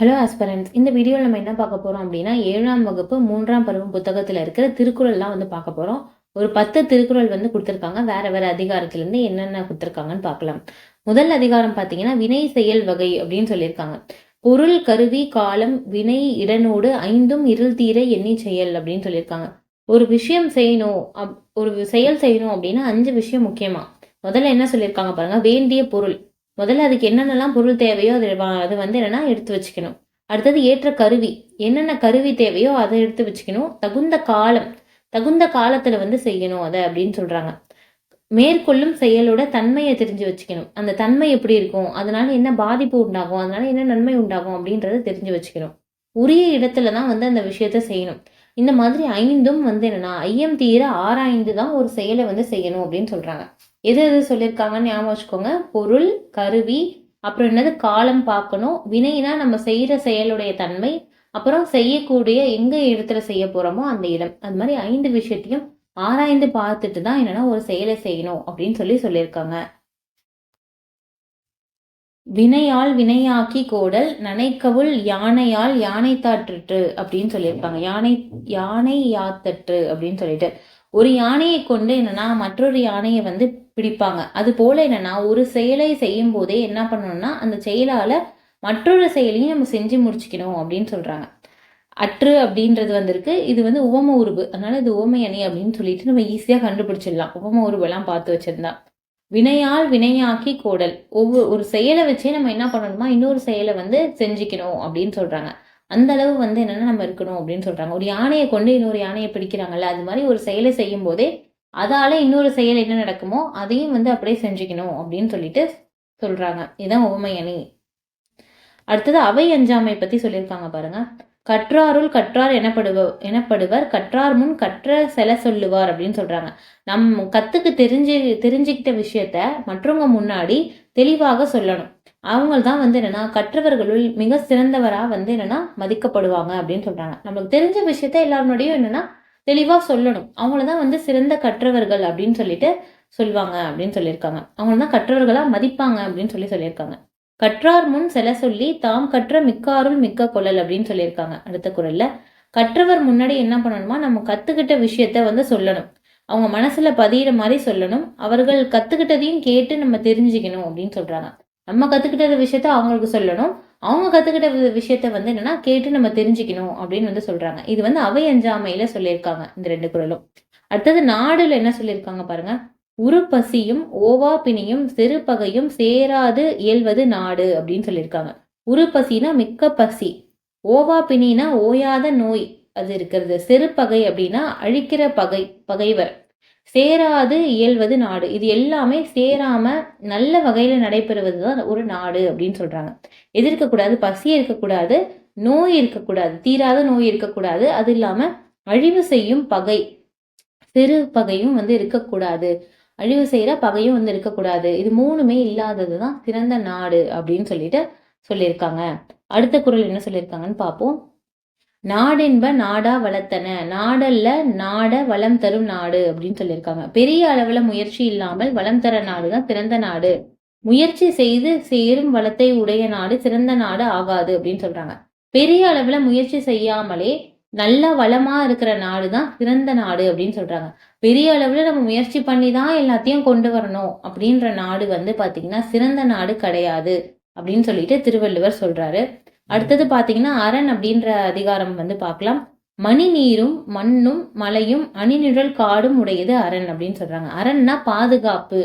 Hello ஆஸ்பரன்ஸ் இந்த வீடியோவில் நம்ம என்ன பார்க்க போகிறோம் அப்படின்னா ஏழாம் வகுப்பு மூன்றாம் பருவம் புத்தகத்தில் இருக்கிற திருக்குறள்லாம் வந்து பார்க்க போகிறோம் ஒரு பத்து திருக்குறள் வந்து கொடுத்துருக்காங்க. வேற வேற அதிகாரத்திலேருந்து என்னென்ன கொடுத்துருக்காங்கன்னு பார்க்கலாம். முதல் அதிகாரம் பார்த்தீங்கன்னா வினை செயல் வகை அப்படின்னு சொல்லியிருக்காங்க. பொருள் கருவி காலம் வினை இடனோடு ஐந்தும் இருள் தீர எண்ணி செயல் அப்படின்னு சொல்லியிருக்காங்க. ஒரு விஷயம் செய்யணும் அப்- ஒரு செயல் செய்யணும் அப்படின்னா அஞ்சு விஷயம் முக்கியமாக முதல்ல என்ன சொல்லியிருக்காங்க பாருங்க. வேண்டிய பொருள். முதல்ல அதுக்கு என்னென்னலாம் பொருள் தேவையோ அது அது வந்து என்னென்னா எடுத்து வச்சுக்கணும். அடுத்தது ஏற்ற கருவி. என்னென்ன கருவி தேவையோ அதை எடுத்து வச்சுக்கணும். தகுந்த காலம் தகுந்த காலத்தில் வந்து செய்யணும் அதை அப்படின்னு சொல்கிறாங்க மேற்கொள்ளும் செயலோட தன்மையை தெரிஞ்சு வச்சுக்கணும். அந்த தன்மை எப்படி இருக்கும்? அதனால என்ன பாதிப்பு உண்டாகும்? அதனால என்ன நன்மை உண்டாகும் அப்படின்றத தெரிஞ்சு வச்சுக்கணும். உரிய இடத்துல தான் வந்து அந்த விஷயத்த செய்யணும். இந்த மாதிரி ஐந்தும் வந்து என்னென்னா ஐயம் தீர ஆராய்ந்து தான் ஒரு செயலை வந்து செய்யணும் அப்படின்னு சொல்கிறாங்க எது எது சொல்லியிருக்காங்கன்னு ஞாபகம் வச்சுக்கோங்க. பொருள் கருவி அப்புறம் என்னது? காலம் பார்க்கணும். வினைனா நம்ம செய்கிற செயலுடைய தன்மை. அப்புறம் செய்யக்கூடிய எங்கே இடத்துல செய்ய போகிறோமோ அந்த இடம். அது மாதிரி ஐந்து விஷயத்தையும் ஆராய்ந்து பார்த்துட்டு தான் என்னென்னா ஒரு செயலை செய்யணும் அப்படின்னு சொல்லி சொல்லியிருக்காங்க. வினையால் வினையாக்கி கோடல் நனைக்கவுள் யானையால் யானை தாற்றுற்று அப்படின்னு சொல்லியிருக்காங்க. யானை யானை யாத்தற்று அப்படின்னு சொல்லிட்டு. ஒரு யானையை கொண்டு என்னன்னா மற்றொரு யானையை வந்து பிடிப்பாங்க. அது போல என்னன்னா ஒரு செயலை செய்யும் போதே என்ன பண்ணணும்னா அந்த செயலால மற்றொரு செயலையும் நம்ம செஞ்சு முடிச்சுக்கணும் அப்படின்னு சொல்றாங்க. அற்று அப்படின்றது வந்திருக்கு. இது வந்து உவம உருவு அதனால இது உவமை அணி அப்படின்னு சொல்லிட்டு நம்ம ஈஸியா கண்டுபிடிச்சிடலாம். உவம உருவெல்லாம் பார்த்து வச்சிருந்தா. வினையால் வினையாக்கி கோடல். ஒவ்வொரு ஒரு செயலை வச்சே நம்ம என்ன பண்ணணுமா இன்னொரு செயலை வந்து செஞ்சுக்கணும் அப்படின்னு சொல்றாங்க. அந்த அளவு வந்து என்னென்னா நம்ம இருக்கணும் அப்படின்னு சொல்கிறாங்க ஒரு யானையை கொண்டு இன்னொரு யானையை பிடிக்கிறாங்கல்ல அது மாதிரி ஒரு செயலை செய்யும் போதே அதால் இன்னொரு செயல் என்ன நடக்குமோ அதையும் வந்து அப்படியே செஞ்சுக்கணும் அப்படின்னு சொல்லிட்டு சொல்கிறாங்க இதுதான் உவமை அணி. அடுத்தது அவை அஞ்சாமை பற்றி சொல்லியிருக்காங்க பாருங்க. கற்றாருள் கற்றார் எனப்படுவ எனப்படுவர் கற்றார் முன் கற்ற செல சொல்லுவார் அப்படின்னு சொல்கிறாங்க நம் கற்றுக்கு தெரிஞ்சு தெரிஞ்சுக்கிட்ட விஷயத்த மற்றவங்க முன்னாடி தெளிவாக சொல்லணும். அவங்க தான் வந்து என்னன்னா கற்றவர்களுள் மிக சிறந்தவராக வந்து என்னென்னா மதிக்கப்படுவாங்க அப்படின்னு சொல்கிறாங்க நம்மளுக்கு தெரிஞ்ச விஷயத்த எல்லாருடையும் என்னென்னா தெளிவாக சொல்லணும். அவங்கள தான் வந்து சிறந்த கற்றவர்கள் அப்படின்னு சொல்லிட்டு சொல்லுவாங்க அப்படின்னு சொல்லியிருக்காங்க. அவங்கள தான் கற்றவர்களாக மதிப்பாங்க அப்படின்னு சொல்லி சொல்லியிருக்காங்க. கற்றார் முன் செல சொல்லி தாம் கற்ற மிக்காருள் மிக்க கொள்ளல் அப்படின்னு சொல்லியிருக்காங்க. அடுத்த குரலில் கற்றவர் முன்னாடி என்ன பண்ணணுமா? நம்ம கற்றுக்கிட்ட விஷயத்த வந்து சொல்லணும். அவங்க மனசில் பதியிற மாதிரி சொல்லணும். அவர்கள் கற்றுக்கிட்டதையும் கேட்டு நம்ம தெரிஞ்சுக்கணும் அப்படின்னு சொல்கிறாங்க நம்ம கற்றுக்கிட்ட விஷயத்த அவங்களுக்கு சொல்லணும். அவங்க கற்றுக்கிட்ட விஷயத்த வந்து என்னன்னா கேட்டு நம்ம தெரிஞ்சுக்கணும் அப்படின்னு வந்து சொல்றாங்க. இது வந்து அவை அஞ்சாமையில சொல்லியிருக்காங்க இந்த ரெண்டு குரலும். அடுத்தது நாடுல என்ன சொல்லியிருக்காங்க பாருங்க. உருப்பசியும் ஓவா பிணியும் சிறுபகையும் சேராது இயல்வது நாடு அப்படின்னு சொல்லியிருக்காங்க. உருப்பசினா மிக்க பசி. ஓவா பிணினா ஓயாத நோய் அது இருக்கிறது. சிறுபகை அப்படின்னா அழிக்கிற பகை பகைவர். சேராது இயல்வது நாடு. இது எல்லாமே சேராம நல்ல வகையில நடைபெறுவது தான் ஒரு நாடு அப்படின்னு சொல்றாங்க. எது இருக்கக்கூடாது? பசி இருக்கக்கூடாது. நோய் இருக்கக்கூடாது. தீராத நோய் இருக்கக்கூடாது. அது இல்லாம அழிவு செய்யும் பகை. சிறு பகையும் வந்து இருக்கக்கூடாது. அழிவு செய்யற பகையும் வந்து இருக்கக்கூடாது. இது மூணுமே இல்லாதது தான் சிறந்த நாடு அப்படின்னு சொல்லிட்டு சொல்லியிருக்காங்க. அடுத்த குரல் என்ன சொல்லியிருக்காங்கன்னு பார்ப்போம். நாடென்ப நாடா வளர்த்தன. நாடல்ல நாட வளம் தரும் நாடு அப்படின்னு சொல்லியிருக்காங்க. பெரிய அளவுல முயற்சி இல்லாமல் வளம் தர நாடு தான் சிறந்த நாடு. முயற்சி செய்து சேரும் வளத்தை உடைய நாடு சிறந்த நாடு ஆகாது அப்படின்னு சொல்றாங்க. பெரிய அளவுல முயற்சி செய்யாமலே நல்ல வளமா இருக்கிற நாடு தான் சிறந்த நாடு அப்படின்னு சொல்றாங்க. பெரிய அளவுல நம்ம முயற்சி பண்ணி தான் எல்லாத்தையும் கொண்டு வரணும் அப்படின்ற நாடு வந்து பாத்தீங்கன்னா சிறந்த நாடு கிடையாது அப்படின்னு சொல்லிட்டு திருவள்ளுவர் சொல்றாரு. அடுத்தது பார்த்தீங்கன்னா அரண் அப்படின்ற அதிகாரம் வந்து பார்க்கலாம். மணி நீரும் மண்ணும் மலையும் அணிநிழல் காடும் உடையது அரண் அப்படின்னு சொல்றாங்க. அரண்னா பாதுகாப்பு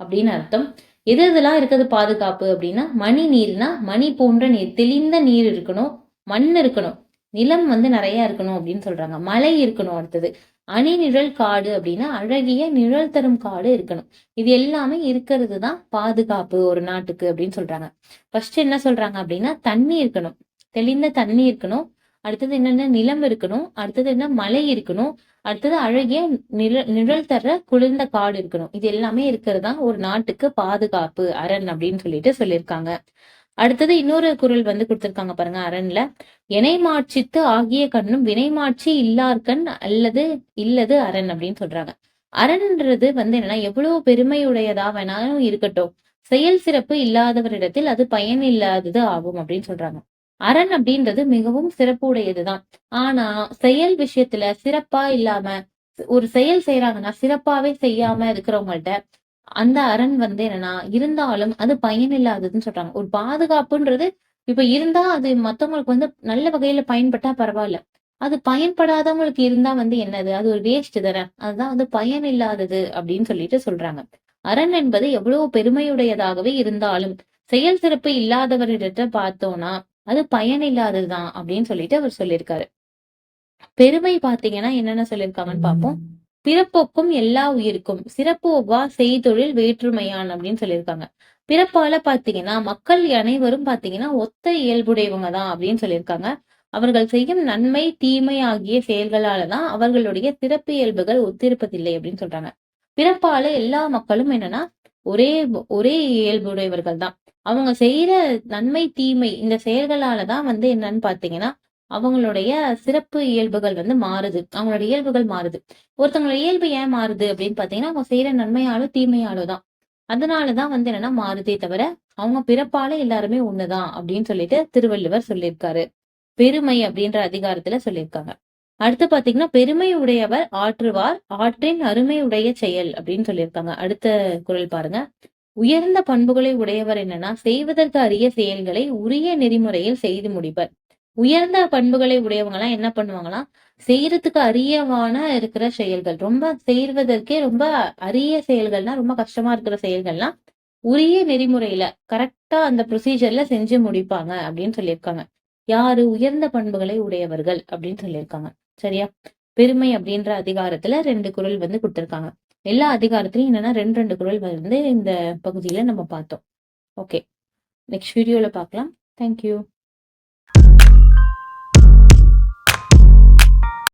அப்படின்னு அர்த்தம். எது எதெல்லாம் இருக்குது பாதுகாப்பு அப்படின்னா மணி நீர்னா மணி போன்ற நீர் தெளிந்த நீர் இருக்கணும் மண் இருக்கணும் நிலம் வந்து நிறைய இருக்கணும் அப்படின்னு சொல்றாங்க. மலை இருக்கணும் அடுத்தது. அணி நிழல் காடு அப்படின்னா அழகிய நிழல் தரும் காடு இருக்கணும். இது எல்லாமே இருக்கிறது தான் பாதுகாப்பு ஒரு நாட்டுக்கு அப்படின்னு சொல்றாங்க. ஃபர்ஸ்ட் என்ன சொல்றாங்க அப்படின்னா தண்ணி இருக்கணும். தெளிந்த தண்ணி இருக்கணும். அடுத்தது என்னென்ன நிலம் இருக்கணும். அடுத்தது என்ன மலை இருக்கணும். அடுத்தது அழகிய நிழல் நிழல் தர குளிர்ந்த காடு இருக்கணும். இது எல்லாமே இருக்கிறது தான் ஒரு நாட்டுக்கு பாதுகாப்பு அரண் அப்படின்னு சொல்லிட்டு சொல்லியிருக்காங்க. அடுத்தது இன்னொரு குரல் வந்து கொடுத்திருக்காங்க பாருங்க அரண்ல. இணைமாட்சித்து ஆகிய கண்ணும் வினைமாட்சி இல்லார்கண் அல்லது இல்லது அரண் அப்படின்னு சொல்றாங்க. அரண்ன்றது வந்து என்னன்னா எவ்வளவு பெருமையுடையதா வேணாலும் இருக்கட்டும். செயல் சிறப்பு இல்லாதவரிடத்தில் அது பயன் இல்லாதது ஆகும் அப்படின்னு சொல்றாங்க. அரண் அப்படின்றது மிகவும் சிறப்பு உடையதுதான் ஆனா செயல் விஷயத்துல சிறப்பா இல்லாம ஒரு செயல் செய்யறாங்கன்னா சிறப்பாவே செய்யாம இருக்கிறவங்கள்ட்ட அந்த அரண் வந்து என்னன்னா இருந்தாலும் அது பயன் இல்லாததுன்னு சொல்றாங்க. ஒரு பாதுகாப்புன்றது இப்ப இருந்தா அது மத்தவங்களுக்கு வந்து நல்ல வகையில பயன்பட்டா பரவாயில்ல. அது பயன்படாதவங்களுக்கு இருந்தா வந்து என்னது? அது ஒரு வேஸ்ட் தானே. அதுதான் வந்து பயன் இல்லாதது அப்படின்னு சொல்லிட்டு சொல்றாங்க. அரண் என்பது எவ்வளவு பெருமையுடையதாகவே இருந்தாலும் செயல் சிறப்பு இல்லாதவர்கிட்ட பார்த்தோம்னா அது பயன் இல்லாததுதான் அப்படின்னு சொல்லிட்டு அவர் சொல்லியிருக்காரு. பெருமை பாத்தீங்கன்னா என்னென்ன சொல்லியிருக்காங்கன்னு பார்ப்போம். பிறப்போக்கும் எல்லா உயிருக்கும். சிறப்போவா செய்தொழில் வேற்றுமையான் அப்படின்னு சொல்லியிருக்காங்க. பிறப்பால பாத்தீங்கன்னா மக்கள் அனைவரும் பாத்தீங்கன்னா ஒத்த இயல்புடையவங்க தான் அப்படின்னு சொல்லியிருக்காங்க. அவர்கள் செய்யும் நன்மை தீமை ஆகிய செயல்களாலதான் அவர்களுடைய சிறப்பு இயல்புகள் ஒத்திருப்பதில்லை அப்படின்னு சொல்றாங்க. பிறப்பால எல்லா மக்களும் என்னன்னா ஒரே ஒரே இயல்புடையவர்கள் தான். அவங்க செய்யற நன்மை தீமை இந்த செயல்களாலதான் வந்து என்னன்னு பாத்தீங்கன்னா அவங்களுடைய சிறப்பு இயல்புகள் வந்து மாறுது. அவங்களோட இயல்புகள் மாறுது. ஒருத்தவங்களோட இயல்பு ஏன் மாறுது அப்படின்னு பாத்தீங்கன்னா அவங்க செய்யற நன்மையாலோ தீமையாலோ தான். அதனாலதான் வந்து என்னன்னா மாறுதே தவிர அவங்க பிறப்பால எல்லாருமே ஒண்ணுதான் அப்படின்னு சொல்லிட்டு திருவள்ளுவர் சொல்லியிருக்காரு. பெருமை அப்படின்ற அதிகாரத்துல சொல்லியிருக்காங்க. அடுத்து பாத்தீங்கன்னா பெருமை உடையவர் ஆற்றுவார் ஆற்றின் அருமை உடைய செயல் அப்படின்னு சொல்லியிருக்காங்க. அடுத்த குரல் பாருங்க. உயர்ந்த பண்புகளை உடையவர் என்னன்னா செய்வதற்கு அரிய செயல்களை உரிய நெறிமுறையில் செய்து முடிப்பர். உயர்ந்த பண்புகளை உடையவங்களாம் என்ன பண்ணுவாங்களாம் செய்யறதுக்கு அரியவான இருக்கிற செயல்கள். ரொம்ப செய்வதற்கே ரொம்ப அரிய செயல்கள்னா ரொம்ப கஷ்டமா இருக்கிற செயல்கள்லாம் உரிய நெறிமுறையில கரெக்டா அந்த ப்ரொசீஜர்ல செஞ்சு முடிப்பாங்க அப்படின்னு சொல்லியிருக்காங்க. யாரு? உயர்ந்த பண்புகளை உடையவர்கள் அப்படின்னு சொல்லியிருக்காங்க. சரியா? பெருமை அப்படின்ற அதிகாரத்துல ரெண்டு குரல் வந்து கொடுத்திருக்காங்க. எல்லா அதிகாரத்திலையும் என்னன்னா ரெண்டு ரெண்டு குரல் வந்து இந்த பகுதியில நம்ம பார்த்தோம். ஓகே. நெக்ஸ்ட் வீடியோல பார்க்கலாம். தேங்க்யூ